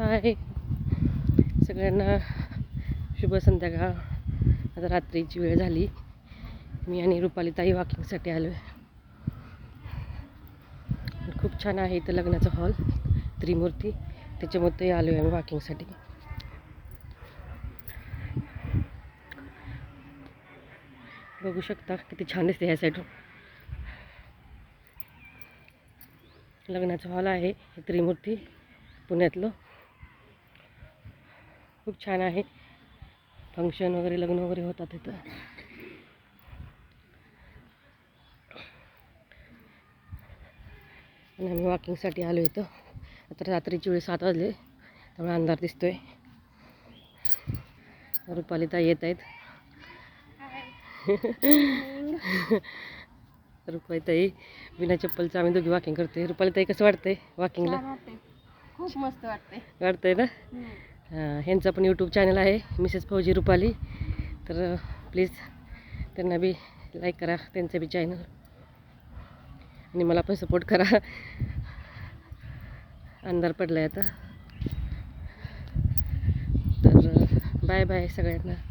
हाय. सगळ्यांना शुभ संध्याकाळ. आता रात्रीची वेळ झाली. मी आणि रुपाली ताई वॉकिंगसाठी आलो आहे खूप छान आहे इथं लग्नाचा हॉल त्रिमूर्ती. त्याच्यामध्ये आलो आहे आम्ही वॉकिंगसाठी बघू शकता किती छान दिसते ह्या साईडून लग्नाचा हॉल आहे त्रिमूर्ती पुण्यातलं. खूप छान आहे. फंक्शन वगैरे लग्न वगैरे होतात तिथं आणि आम्ही वॉकिंगसाठी आलो इथं. आता रात्रीची वेळ सात वाजले. त्यामुळे अंधार दिसतोय. रुपाली ताई येत आहेत. रुपाली ताई बिना चप्पलचं आम्ही दोघी वॉकिंग करतोय. रुपाली ताई कसं वाटतंय वॉकिंगला खूप मस्त वाटते वाटतंय ना? ह्यांचा पण यूट्यूब चॅनल आहे मिसेस फौजी रुपाली तर प्लीज त्यांना बी लाईक करा त्यांचं बी चॅनल आणि मला पण सपोर्ट करा. अंधार पडला आहे आता. तर बाय बाय सगळ्यांना.